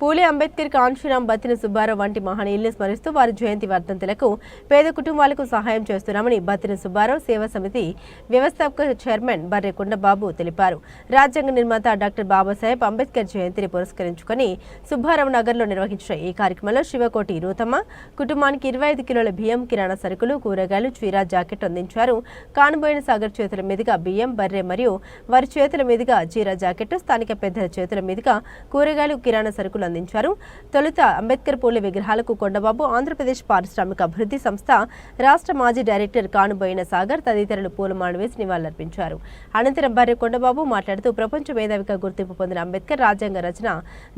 పూలే అంబేద్కర్ కాన్షురాం బత్తిన సుబ్బారావు వంటి మహనీయుల్ని స్మరిస్తూ వారి జయంతి వర్ధంతులకు పేద కుటుంబాలకు సహాయం చేస్తున్నామని బత్తిన సుబ్బారావు సేవా సమితి వ్యవస్థాపక చైర్మన్ బర్రె కుండబాబు తెలిపారు. రాజ్యాంగ నిర్మాత డాక్టర్ బాబాసాహెబ్ అంబేద్కర్ జయంతిని పురస్కరించుకొని సుబ్బారావు నగర్లో నిర్వహించిన ఈ కార్యక్రమంలో శివకోటి రూతమ్మ కుటుంబానికి ఇరవై ఐదు కిలోల బియ్యం కిరాణా సరుకులు కూరగాయలు చీర జాకెట్ అందించారు. కానుబోయిన సాగర్ చేతుల మీదుగా బియ్యం బర్రె మరియు వారి చేతుల మీదుగా చీర జాకెట్ స్థానిక పెద్దల చేతుల మీదుగా కూరగాయలు కిరాణా సరుకులు అందించారు తొలుత అంబేద్కర్ పూలే విగ్రహాలకు కొండబాబు ఆంధ్రప్రదేశ్ పారిశ్రామిక అభివృద్ధి సంస్థ రాష్ట్ర మాజీ డైరెక్టర్ కానుబోయిన సాగర్ తదితరులు పూలమాలు వేసి నివాళులర్పించారు. అనంతరం భార్య కొండబాబు మాట్లాడుతూ ప్రపంచ మేధావిగా గుర్తింపు పొందిన అంబేద్కర్ రాజ్యాంగ రచన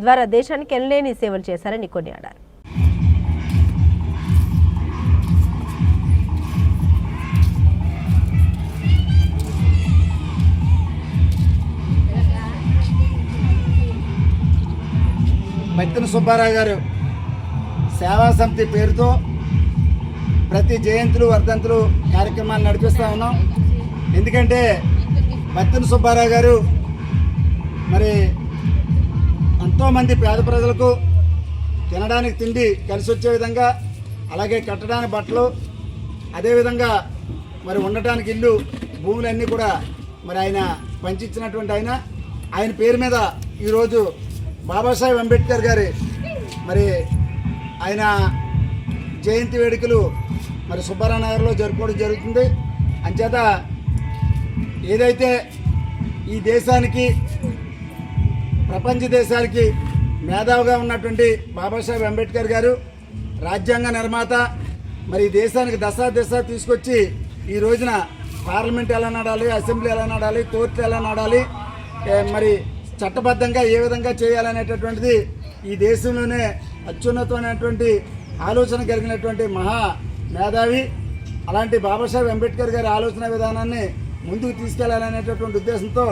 ద్వారా దేశానికి ఎనలేని సేవలు చేశారని కొనియాడారు. బత్తిన సుబ్బారావు గారు సేవా సమితి పేరుతో ప్రతి జయంతులు వర్ధంతులు కార్యక్రమాలు నడిపిస్తూ ఉన్నాం. ఎందుకంటే బత్తిన సుబ్బారావు గారు మరి ఎంతోమంది పేద ప్రజలకు తినడానికి తిండి కలిసి వచ్చే విధంగా అలాగే కట్టడానికి బట్టలు అదేవిధంగా మరి ఉండటానికి ఇల్లు భూములన్నీ కూడా మరి ఆయన పంచిచ్చినటువంటి ఆయన. ఆయన పేరు మీద ఈరోజు బాబాసాహెబ్ అంబేద్కర్ గారి మరి ఆయన జయంతి వేడుకలు మరి సుబ్బారావు నగర్లో జరుపుకోవడం జరుగుతుంది. అంచేత ఏదైతే ఈ దేశానికి ప్రపంచ దేశానికి మేధావుగా ఉన్నటువంటి బాబాసాహెబ్ అంబేద్కర్ గారు రాజ్యాంగ నిర్మాత మరి దేశానికి దశ దిశ తీసుకొచ్చి ఈ రోజున పార్లమెంట్ ఎలా నడాలి అసెంబ్లీ ఎలా నడాలి కోర్టు ఎలా నడాలి మరి చట్టబద్ధంగా ఏ విధంగా చేయాలనేటటువంటిది ఈ దేశంలోనే అత్యున్నతమైనటువంటి ఆలోచన కలిగినటువంటి మహా మేధావి అలాంటి బాబాసాహెబ్ అంబేద్కర్ గారి ఆలోచన విధానాన్ని ముందుకు తీసుకెళ్ళాలనేటటువంటి ఉద్దేశంతో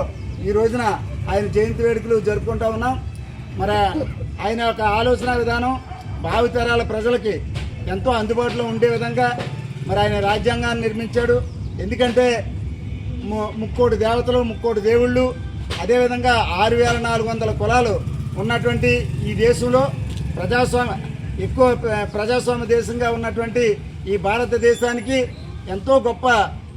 ఈ రోజున ఆయన జయంతి వేడుకలు జరుపుకుంటా ఉన్నాం. మరి ఆయన యొక్క ఆలోచన విధానం భావితరాల ప్రజలకి ఎంతో అందుబాటులో ఉండే విధంగా మరి ఆయన రాజ్యాంగాన్ని నిర్మించాడు. ఎందుకంటే ము- ముక్కోటి దేవతలు ముక్కోటి దేవుళ్ళు అదేవిధంగా ఆరు వేల నాలుగు వందల కులాలు ఉన్నటువంటి ఈ దేశంలో ప్రజాస్వామ్య ఎక్కువ ప్రజాస్వామ్య దేశంగా ఉన్నటువంటి ఈ భారతదేశానికి ఎంతో గొప్ప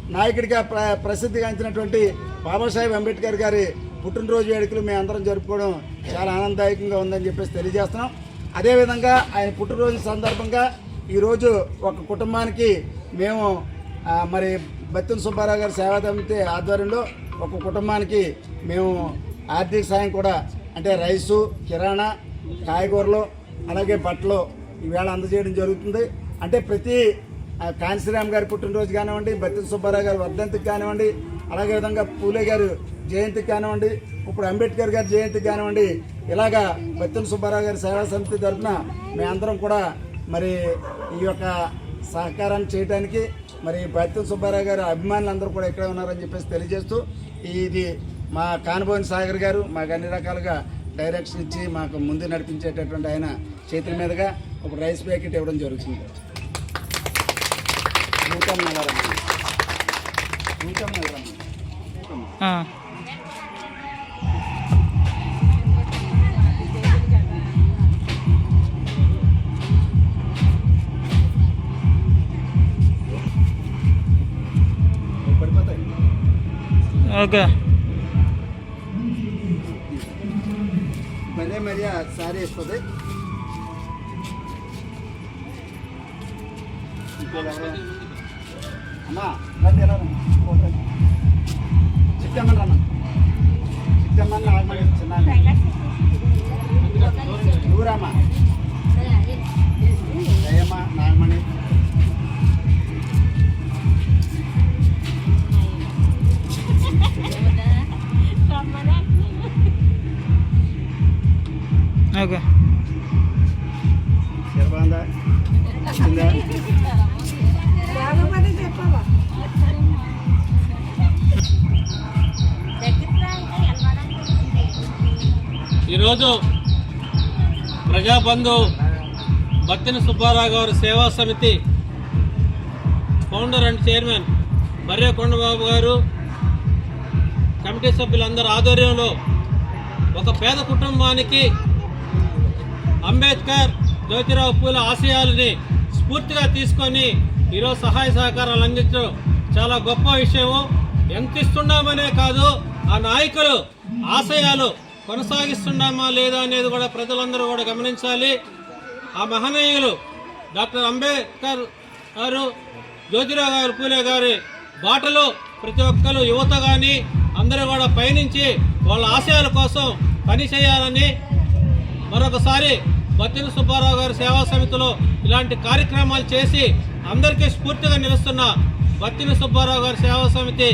నాయకుడిగా ప్ర ప్రసిద్ధిగాంచినటువంటి బాబాసాహెబ్ అంబేద్కర్ గారి పుట్టినరోజు వేడుకలు మేము అందరం జరుపుకోవడం చాలా ఆనందదాయకంగా ఉందని చెప్పేసి తెలియజేస్తున్నాం. అదేవిధంగా ఆయన పుట్టినరోజు సందర్భంగా ఈరోజు ఒక కుటుంబానికి మేము మరి బత్తిన సుబ్బారావు గారి సేవా సమితి ఆధ్వర్యంలో ఒక కుటుంబానికి మేము ఆర్థిక సాయం కూడా అంటే రైసు కిరాణా కాయగూరలు అలాగే బట్టలు ఈవేళ అందజేయడం జరుగుతుంది. అంటే ప్రతి కాంశీరామ్ గారి పుట్టినరోజు కానివ్వండి బత్తిన సుబ్బారావు గారి వర్ధంతికి కానివ్వండి అలాగే విధంగా పూలే గారు జయంతికి కానివ్వండి ఇప్పుడు అంబేద్కర్ గారి జయంతికి కానివ్వండి ఇలాగా బత్తిన సుబ్బారావు గారి సేవా సమితి తరఫున మేమందరం కూడా మరి ఈ యొక్క సహకారాన్ని చేయడానికి మరి బత్తిన సుబ్బారావు గారు అభిమానులందరూ కూడా ఇక్కడే ఉన్నారని చెప్పేసి తెలియజేస్తూ ఇది మా కానుభవన్ సాగర్ గారు మాకు అన్ని రకాలుగా డైరెక్షన్ ఇచ్చి మాకు ముందు నడిపించేటటువంటి ఆయన చేతుల మీదుగా ఒక రైస్ ప్యాకెట్ ఇవ్వడం జరుగుతుంది. నూతన నగరం నూతన నగరం ఓకే. మరే మరి ఆ సారీ ఇస్తుంది అమ్మా రండి ఎలా రండి చిట్టమ్మని వచ్చిందా ఈరోజు ప్రజాబంధు బత్తిన సుబ్బారావు గారు సేవా సమితి ఫౌండర్ అండ్ చైర్మన్ బర్రె కొండబాబు గారు కమిటీ సభ్యులందరి ఆధ్వర్యంలో ఒక పేద కుటుంబానికి అంబేద్కర్ జ్యోతిరావు పూల ఆశయాలని స్ఫూర్తిగా తీసుకొని ఈరోజు సహాయ సహకారాలు అందించడం చాలా గొప్ప విషయము. ఎంత ఇస్తున్నామనే కాదు ఆ నాయకులు ఆశయాలు కొనసాగిస్తున్నామా లేదా అనేది కూడా ప్రజలందరూ కూడా గమనించాలి. ఆ మహనీయులు డాక్టర్ అంబేద్కర్ గారు జ్యోతిరావు గారు పూలే గారి బాటలో ప్రతి ఒక్కరు యువత కానీ అందరూ కూడా పయనించి వాళ్ళ ఆశయాల కోసం పని చేయాలని మరొకసారి బతిన సుబ్బారావు గారి సేవా సమితిలో ఇలాంటి కార్యక్రమాలు చేసి అందరికీ స్ఫూర్తిగా నిలుస్తున్న బత్తిన సుబ్బారావు గారి సేవా సమితి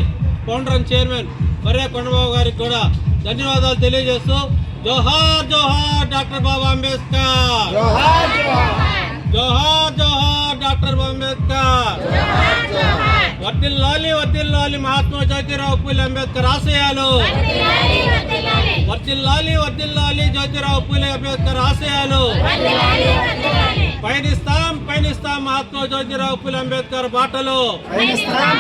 founder and chairman Marre Kondababu గారికి కూడా ధన్యవాదాలు తెలియజేస్తూ జోహార్ జోహార్ డాక్టర్ బాబా అంబేద్కర్. వర్తిల్లాలి వర్తిల్లాలి మహాత్మా జ్యోతిరావు పూలే అంబేద్కర్ ఆశయాలు. వర్తిల్లాలి వర్తిల్లాలి జ్యోతిరావు పూలే అంబేద్కర్ ఆశయాలు. పయనిస్తాం పయనిస్తాం మహాత్మా జ్యోతిరావు పూలే అంబేద్కర్ బాటలు పయనిస్తాం.